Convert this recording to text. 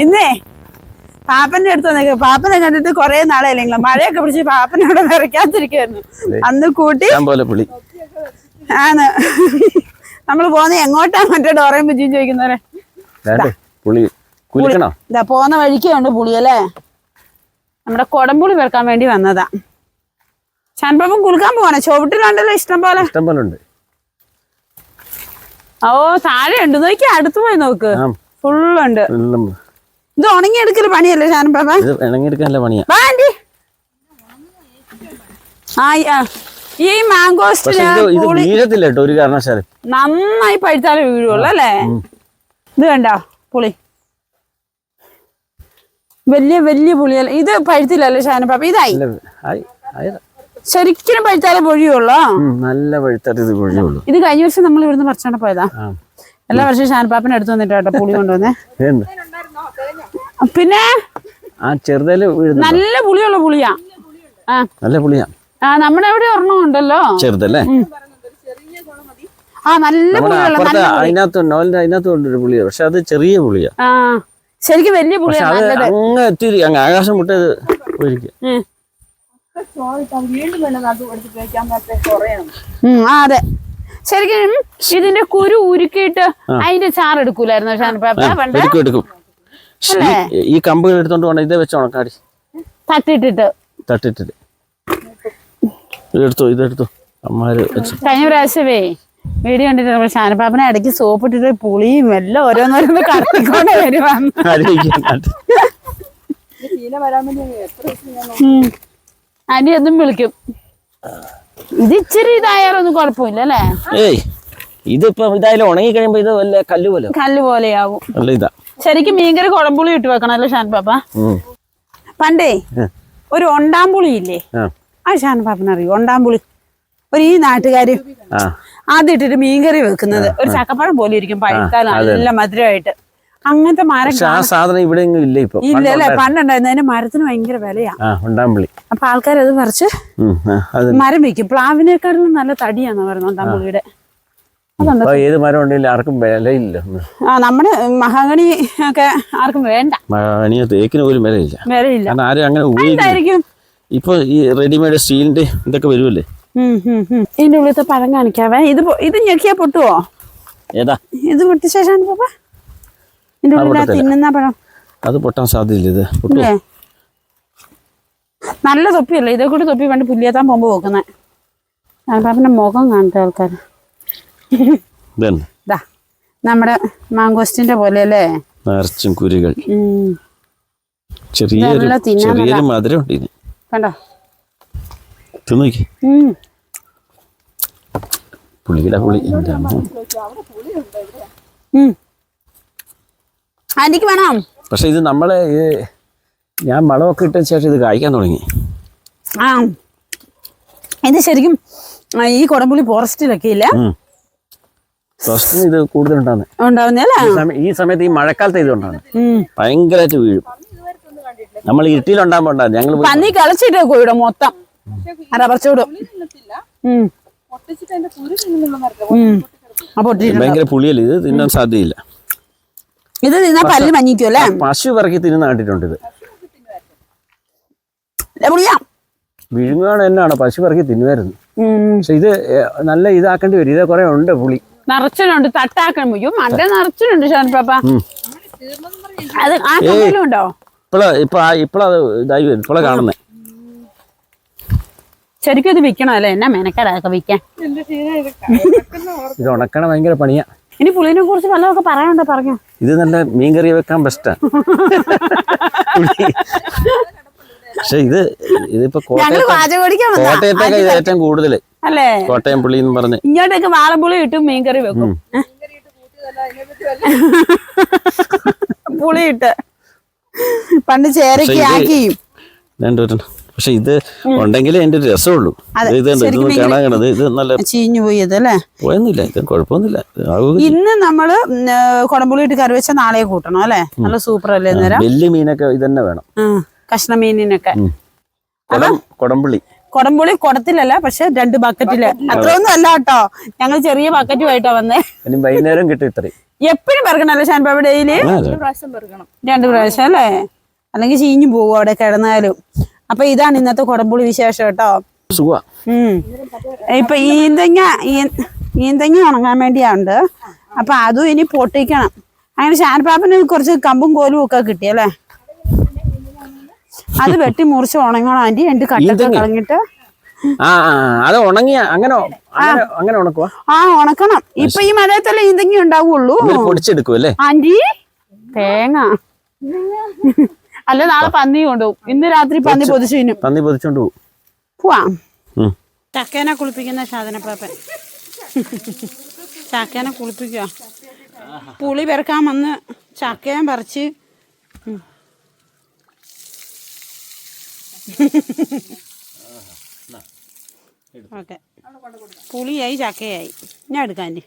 ഇന്നേ പാപ്പന്റെ അടുത്ത് വന്നേക്ക്. പാപ്പനെ കണ്ടിട്ട് കൊറേ നാളായില്ലെങ്കിലും മഴയൊക്കെ പിടിച്ച് പാപ്പനോട് നിറയ്ക്കാതിരിക്കുവായിരുന്നു അന്ന് കൂട്ടി പുളി. ആണ്. നമ്മൾ പോന്ന എങ്ങോട്ടാ മറ്റേ ഡോറയും ബുജിയും ചോദിക്കുന്നവരെ? പോന്ന ഇതാ പോകുന്ന വഴിക്കുണ്ട് പുളി. അല്ലേ? നമ്മുടെ കൊടംപുളി പെറുക്കാൻ വേണ്ടി വന്നതാ. ചാൻപാപ്പം കുളിക്കാൻ പോവാനെ ചുവട്ടിലുണ്ടല്ലോ ഇഷ്ടം പോലെ. ഇഷ്ടം പോലെ ഉണ്ട്. ഓ താഴെ ഉണ്ട്. നോക്കി അടുത്ത് പോയി നോക്ക്. ഫുള്ളുണ്ട്. ഇത് ഉണങ്ങി എടുക്കൽ പണിയല്ലേ ചാൻപാപ്പ ഇത് ഇണങ്ങിയെടുക്കാനല്ല പണിയാ. വാണ്ടി ആ ഈ- ആ. ഈ പക്ഷെ ഇത് ഇത് വീഴത്തില്ല കേട്ടോ ഒരു കാരണവശാലും. നന്നായി പഴുത്താലേ വീഴുള്ളൂ അല്ലേ? ഇത് കണ്ടോ? പുളി. വലിയ വലിയ പുളിയല്ല. ഇത് പഴുത്തില്ലല്ലോ പഴുത്തില്ലല്ലേ ഷാനപ്പാപ്പ ഇതായി. നല്ല ആയി ആയതാ ശരിക്കും പഴുത്താലേ പൊഴിയുള്ളൂ. ഉം, നല്ല പഴുത്താലേ ഇത് പൊഴിയുള്ളൂ. ഇത് കഴിഞ്ഞ വർഷം നമ്മൾ ഇവിടുന്ന് പറിച്ചോണ്ട് പോയതാ. ആ. എല്ലാ വർഷവും ഷാനപ്പാപ്പനെ എടുത്തു വന്നിട്ട് കേട്ടോ പുളി കൊണ്ടുവന്നേ. പിന്നെ ആ ചെറുതൽ നല്ല പുളിയുള്ള പുളിയാ. നല്ല പുളിയാ. ആ നമ്മുടെ അവിടെ ഒരെണ്ണം ഉണ്ടല്ലോ. ചെറുതല്ലേ? ആ നല്ല പുളിയുള്ള. അതിനകത്ത് നോലിന്റെ അതിനകത്ത് കൊണ്ടൊരു പുളിയാ. പക്ഷെ അത് ചെറിയ പുളിയാ. ശരിക്കും വലിയ പുളിയാണ് അങ്ങ് എത്തിരി അങ്ങ് ആകാശം. ഉം, ആ അതെ. ശരിക്കും ഇതിന്റെ കുരു ഉരുക്കിയിട്ട് അതിന്റെ ചാറ് എടുക്കൂലായിരുന്നു പണ്ട്? എടുക്കും. ഈ- കമ്പ് കമ്പുകൾ എടുത്തോണ്ട് പോകണം ഇതേ വെച്ച് ഉണക്കാടി. തട്ടിട്ടിട്ട്. തട്ടിട്ടിട്ട്. ഇതെടുത്തു ഇതെടുത്തു. അമ്മാര് വെച്ച്. കഴിഞ്ഞ പ്രാവശ്യമേ വീഡിയോ കണ്ടിട്ട് നമ്മൾ ഷാനപ്പാപ്പനെ ഇടയ്ക്ക് സോപ്പ് ഇട്ടിട്ട് പുളിയും എല്ലാം ഓരോന്നോരോന്ന് കടത്തിക്കൊണ്ട് വരുവാ അനി എന്നും വിളിക്കും. ഇത് ഇച്ചിരി ഇതായാലൊന്നും കുഴപ്പമില്ല അല്ലേ? ഏയ് ഇതിപ്പോ ഇതായാലും ഉണങ്ങി കഴിയുമ്പോ ഇത് വല്ല കല്ല് പോലെ കല്ല് പോലെയാവും. നല്ല ഇതാ. ശരിക്കും മീൻകറി കുഴമ്പുളി ഇട്ട് വെക്കണം ഷാൻ പാപ്പ. പണ്ടേ ഒരു ഒണ്ടാമ്പുളി ഇല്ലേ ആ ഷാൻ പാപ്പനറിയോ? ഒണ്ടാമ്പുളി. ഒരു ഈ നാട്ടുകാര് ഇട്ടിട്ട് മീൻകറി വെക്കുന്നത്. ഒരു ചക്കപ്പഴം പോലെ ഇരിക്കും പഴുത്താൽ നല്ല മധുരമായിട്ട്. അങ്ങനത്തെ മരം സാധനം ഇവിടെ ഇല്ല ഇപ്പൊ. ഇല്ല അല്ലേ പണ്ടുണ്ടായിരുന്നു. അതിന്റെ മരത്തിന് ഭയങ്കര വിലയാ. ആ ഉണ്ടാമ്പളി അപ്പൊ ആൾക്കാർ അത് പറിച്ച് മരം വെക്കും. പ്ലാവിനേക്കാളും നല്ല തടിയാന്ന് പറയുന്നത് ഒണ്ടാമ്പുളിയുടെ. ഏത് മരം ഉണ്ടെങ്കിലും ആർക്കും വിലയില്ല. ആ നമ്മുടെ മഹാഗണി ഒക്കെ ആർക്കും വേണ്ട. മഹാഗണി തേക്കിന് പോലും വിലയില്ല. വിലയില്ല. കാരണം ആരും അങ്ങനെ ഉപയോഗിക്കും ഇപ്പൊ ഈ റെഡിമെയ്ഡ് സ്റ്റീലിന്റെ ഇതൊക്കെ വരുമല്ലേ. ഇതിന്റെ ഉള്ളിലത്തെ പഴം കാണിക്കാവേ. ഇത് ഇത് ഞെക്കിയാ പൊട്ടുവോ? ഏതാ? ഇത് പൊട്ടിയ ശേഷമാണ് പാപ്പ ഇതിന്റെ ഉള്ളിൽ തിന്നുന്ന പഴം. അത് പൊട്ടാൻ സാധ്യതയില്ല ഇത്. നല്ല തൊപ്പിയല്ലേ? ഇതേ കൂടി തൊപ്പി പണ്ട് പുല്ലിയത്താൻ പോകുമ്പോ വെക്കുന്നേ. പാപ്പന്റെ മുഖം കാണട്ടെ ആൾക്കാർ ഇതാ നമ്മുടെ മാങ്കോസ്റ്റിന്റെ പോലെ അല്ലേ നിറച്ചും കുരുകൾ. ചെറിയ ചെറിയൊരു ചെറിയൊരു മധുരം ഉണ്ട് ഇതിന്. കണ്ടോ? തിന്നോക്കി. പുളിയുടെ പുളി. എന്റെ. ആന്റിക്ക് വേണം. പക്ഷെ ഇത് നമ്മളെ ഞാൻ മളമൊക്കെ ഇട്ട ശേഷം ഇത് കായ്ക്കാൻ തുടങ്ങി. ആ. ഇത് ശരിക്കും ഈ കൊടംപുളി ഫോറസ്റ്റിലൊക്കെ ഇല്ല? ഫസ്റ്റിന് ഇത് കൂടുതലുണ്ടാകുന്നത് ഈ സമയം ഈ സമയത്ത് ഈ മഴക്കാലത്ത് ഇത് ഉണ്ടാകുന്നത് ഉം. ഭയങ്കരമായിട്ട് വീഴും. നമ്മൾ ഇരുട്ടിയിലുണ്ടാകുമ്പോൾ ഉണ്ടാകും. ഞങ്ങൾ പന്നി കളിച്ചിട്ട് ഇവിടെ മൊത്തം. റബ്ബർ ചൂടും ഭയങ്കര പുളിയല്ല? ഇത് തിന്നാൻ സാധ്യതയില്ല. ഇത് തിന്നാ പല്ല് മഞ്ഞിക്കും പശു പറക്കി തിന്നു കണ്ടിട്ടുണ്ട് ഇത്. വിഴുങ്ങാണ് എന്നാണ് പശു പറക്കി തിന്നുമായിരുന്നു പക്ഷെ ഇത് നല്ല ഇതാക്കേണ്ടി വരും. ഇത് കുറെ ഉണ്ട് പുളി. നിറച്ചിനുണ്ട് തട്ടാക്കണം അയ്യോ മണ്ട നിറച്ചിനുണ്ട് ഷാൻ പാപ്പ. ഉം. അത് ആ കമ്പലും ഉണ്ടോ? ഇപ്പൊ ഇതായി വരും ശരിക്കും ഇത് വിൽക്കണം അല്ലേ? എന്നാ മെനക്കടാക്ക വിൽക്കാൻ. ഇത് ഉണക്കണ ഭയങ്കര പണിയാ. ഇനി പുളിനെ കുറിച്ച് വല്ലതൊക്കെ പറയാനുണ്ടോ? പറഞ്ഞു. ഇത് നല്ല മീൻകറി വെക്കാൻ ബെസ്റ്റാ പക്ഷെ ഇത് ഇതിപ്പോ. കോട്ടയത്തൊക്കെ ഇത് ഏറ്റവും കൂടുതൽ അല്ലേ? കോട്ടയം പുളി എന്ന് പറഞ്ഞ്. ഇങ്ങോട്ടേക്ക് വാളമ്പുളി ഇട്ടും മീൻകറി വെക്കും? പുളി ഇട്ട്. പണ്ട് ചേരക്ക് ഇത് ആക്കി രണ്ടുപേരും പക്ഷെ ഇത് ഉണ്ടെങ്കിലേ അതിന്റെ ഒരു രസമുള്ളൂ. ഇത് കാണാൻ ഇത് നല്ല ചീഞ്ഞു പോയൊന്നുമില്ല ഇത് കുഴപ്പമൊന്നുമില്ല. ഇന്ന് നമ്മൾ കുടമ്പുളി ഇട്ട് കറി വെച്ച നാളെ കൂട്ടണം അല്ലേ? നല്ല സൂപ്പർ അല്ലേ വലിയ മീനൊക്കെ ഇതന്നെ തന്നെ വേണം കഷ്ണ മീനിനൊക്കെ. കുടം കുടംപുളി കുടംപുളി കുടത്തിലല്ല പക്ഷെ രണ്ട് ബക്കറ്റിൽ അത്രയൊന്നും അല്ല കേട്ടോ. ഞങ്ങൾ ചെറിയ ബക്കറ്റുമായിട്ടാ വന്നേ. വൈകുന്നേരം കിട്ടും ഇത്രയും. എപ്പോഴും പെറുക്കണല്ലോ ഷാൻപാപ്പ ഡെയിലി രണ്ട് പ്രാവശ്യം അല്ലേ? അല്ലെങ്കിൽ ചീഞ്ഞു പോകും അവിടെ കിടന്നാലും. അപ്പൊ ഇതാണ് ഇന്നത്തെ കുടംപുളി വിശേഷം കേട്ടോ. ഇപ്പൊ ഈന്തങ്ങ ഈന്തങ്ങ ഉണങ്ങാൻ വേണ്ടിയാണ്ട് അപ്പൊ അതും ഇനി പൊട്ടിക്കണം. അങ്ങനെ ഷാൻപാപ്പിന് കുറച്ച് കമ്പും കോലും ഒക്കെ കിട്ടിയല്ലേ അത് വെട്ടി മുറിച്ച് ഉണങ്ങണം ആന്റി. രണ്ട് കട്ടൊക്കെ കളഞ്ഞിട്ട്. ആ അത് ഉണങ്ങിയ അങ്ങനെ അങ്ങനെ ഉണക്കുവാ? ആ ഉണക്കണം. ഇപ്പൊ ഈ മഴയത്തല്ലേ ഈന്തങ്ങ ഉണ്ടാവുള്ളൂ. പൊടിച്ചെടുക്കുമല്ലേ പൊടിച്ചെടുക്കും അല്ലേ? ആന്റി തേങ്ങ. അല്ല നാളെ പന്നി കൊണ്ടുപോകും ഇന്ന് രാത്രി പന്നി പൊതിച്ചു പന്നി പൊതിച്ചോണ്ട് പോകും പോവാം. ചക്കേനെ കുളിപ്പിക്കുന്ന സാധനപ്പാപ്പൻ ചക്കേനെ കുളിപ്പിക്കുക പുളി പെറുക്കാൻ വന്ന് ചക്കയും പറിച്ച് ഉം. ഓക്കെ. പുളിയായി ചക്കയായി. ഞാൻ എടുക്കാൻ